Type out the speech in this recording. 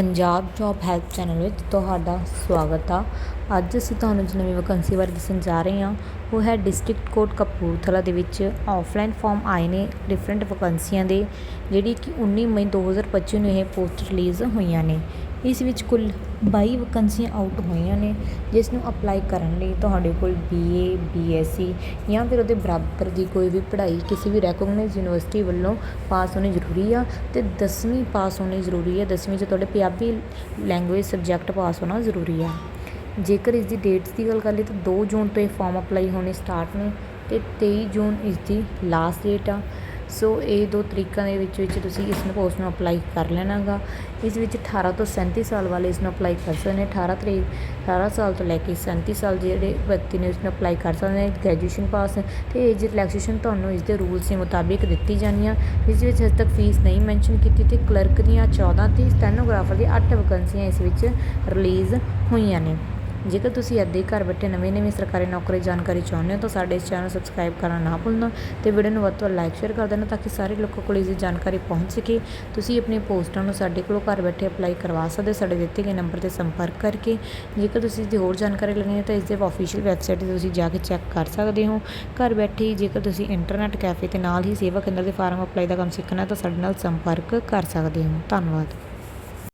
Punjab job help channel ਵਿੱਚ ਤੁਹਾਡਾ ਸਵਾਗਤ ਆ। ਅੱਜ ਅਸੀਂ ਤੁਹਾਨੂੰ ਜੋ ਨਵੀਂ ਵੈਕੰਸੀ ਬਾਰੇ ਦੱਸਣ ਜਾ ਰਹੇ ਹਾਂ, ਉਹ ਹੈ ਡਿਸਟ੍ਰਿਕਟ ਕੋਰਟ ਕਪੂਰਥਲਾ ਦੇ ਵਿੱਚ। ਆਫਲਾਈਨ ਫਾਰਮ ਆਏ ਨੇ ਡਿਫਰੈਂਟ ਵੈਕੰਸੀਆਂ ਦੇ, ਜਿਹੜੀ ਕਿ 19 ਮਈ 2025 ਨੂੰ ਇਹ ਪੋਸਟ ਰਿਲੀਜ਼ ਹੋਈਆਂ ਨੇ। ਇਸ ਵਿੱਚ ਕੁੱਲ ਬਾਈ ਵੈਕੰਸੀਆਂ ਆਊਟ ਹੋਈਆਂ ਨੇ, ਜਿਸ ਨੂੰ ਅਪਲਾਈ ਕਰਨ ਲਈ ਤੁਹਾਡੇ ਕੋਲ B A B S C ਜਾਂ ਫਿਰ ਉਹਦੇ ਬਰਾਬਰ ਦੀ ਕੋਈ ਵੀ ਪੜ੍ਹਾਈ, ਕਿਸੇ ਵੀ ਰੈਕੋਗਨਾਈਜ਼ ਯੂਨੀਵਰਸਿਟੀ ਵੱਲੋਂ ਪਾਸ ਹੋਣੀ ਜ਼ਰੂਰੀ ਆ ਅਤੇ ਦਸਵੀਂ ਪਾਸ ਹੋਣੀ ਜ਼ਰੂਰੀ ਹੈ 10ਵੀਂ 'ਚ ਤੁਹਾਡੇ ਪੰਜਾਬੀ ਲੈਂਗੁਏਜ ਸਬਜੈਕਟ ਪਾਸ ਹੋਣਾ ਜ਼ਰੂਰੀ ਆ। ਜੇਕਰ ਇਸ ਦੀ ਡੇਟਸ ਦੀ ਗੱਲ ਕਰ ਲਈ ਤਾਂ 2 ਜੂਨ ਤੋਂ ਇਹ ਫਾਰਮ ਅਪਲਾਈ ਹੋਣੇ ਸਟਾਰਟ ਨੇ ਅਤੇ 23 ਜੂਨ ਇਸ ਦੀ ਲਾਸਟ ਡੇਟ ਆ। ਸੋ ਇਹ ਦੋ ਤਰੀਕਾਂ ਦੇ ਵਿੱਚ ਵਿੱਚ ਤੁਸੀਂ ਇਸ ਨੂੰ ਪੋਸਟ ਨੂੰ ਅਪਲਾਈ ਕਰ ਲੈਣਾਗਾ। ਇਸ ਵਿੱਚ 18 ਤੋਂ 37 ਸਾਲ ਵਾਲੇ ਇਸ ਨੂੰ ਅਪਲਾਈ ਕਰ ਸਕਦੇ ਨੇ। 18 ਤਰੀਕ 18 ਸਾਲ ਤੋਂ ਲੈ ਕੇ 37 ਸਾਲ ਜਿਹੜੇ ਵਿਅਕਤੀ ਨੇ ਇਸ ਨੂੰ ਅਪਲਾਈ ਕਰ ਸਕਦੇ ਨੇ। ਗ੍ਰੈਜੂਏਸ਼ਨ ਪਾਸ ਤੇ ਏਜ ਰਿਲੈਕਸੇਸ਼ਨ ਤੁਹਾਨੂੰ ਇਸ ਦੇ ਰੂਲਸ ਦੇ ਮੁਤਾਬਿਕ ਦਿੱਤੀ ਜਾਣੀ ਆ ਇਸ ਵਿੱਚ ਹਜੇ ਤੱਕ ਫੀਸ ਨਹੀਂ ਮੈਂਸ਼ਨ ਕੀਤੀ ਤੇ ਕਲਰਕ ਦੀਆਂ 14 ਤੇ ਸਟੈਨੋਗ੍ਰਾਫਰ ਦੀ 8 ਵੈਕੰਸੀਆਂ ਇਸ ਵਿੱਚ ਰਿਲੀਜ਼ ਹੋਈਆਂ ਨੇ। ਜੇਕਰ ਤੁਸੀਂ ਇੱਦਾਂ ਹੀ ਘਰ ਬੈਠੇ ਨਵੇਂ ਨਵੀਂ ਸਰਕਾਰੀ ਨੌਕਰੀ ਜਾਣਕਾਰੀ ਚਾਹੁੰਦੇ ਹੋ, ਤਾਂ ਸਾਡੇ ਇਸ ਚੈਨਲ ਨੂੰ ਸਬਸਕ੍ਰਾਈਬ ਕਰਨਾ ਨਾ ਭੁੱਲਣਾ ਤੇ ਵੀਡੀਓ ਨੂੰ ਵੱਧ ਤੋਂ ਵੱਧ ਲਾਈਕ ਸ਼ੇਅਰ ਕਰ ਦੇਣਾ ਤਾਂ ਕਿ ਸਾਰੇ ਲੋਕਾਂ ਕੋਲ ਇਸ ਦੀ ਜਾਣਕਾਰੀ ਪਹੁੰਚ ਸਕੇ। ਤੁਸੀਂ ਆਪਣੀ ਪੋਸਟਾਂ ਨੂੰ ਸਾਡੇ ਕੋਲੋਂ ਘਰ ਬੈਠੇ ਅਪਲਾਈ ਕਰਵਾ ਸਕਦੇ ਹੋ, ਸਾਡੇ ਦਿੱਤੇ ਗਏ ਨੰਬਰ ਤੇ ਸੰਪਰਕ ਕਰਕੇ। ਜੇਕਰ ਤੁਸੀਂ ਇਸ ਦੀ ਹੋਰ ਜਾਣਕਾਰੀ ਲੈਣੀ ਹੈ ਤਾਂ ਇਸ ਦੇ ਆਫੀਸ਼ੀਅਲ ਵੈਬਸਾਈਟ ਤੇ ਤੁਸੀਂ ਜਾ ਕੇ ਚੈੱਕ ਕਰ ਸਕਦੇ ਹੋ। ਘਰ ਬੈਠੇ ਹੀ ਜੇਕਰ ਤੁਸੀਂ ਇੰਟਰਨੈਟ ਕੈਫੇ ਤੇ ਨਾਲ ਹੀ ਸੇਵਾ ਕੇਂਦਰ ਦੇ ਫਾਰਮ ਅਪਲਾਈ ਦਾ ਕੰਮ ਸਿੱਖਣਾ ਤਾਂ ਸਾਡੇ ਨਾਲ ਸੰਪਰਕ ਕਰ ਸਕਦੇ ਹੋ। ਧੰਨਵਾਦ।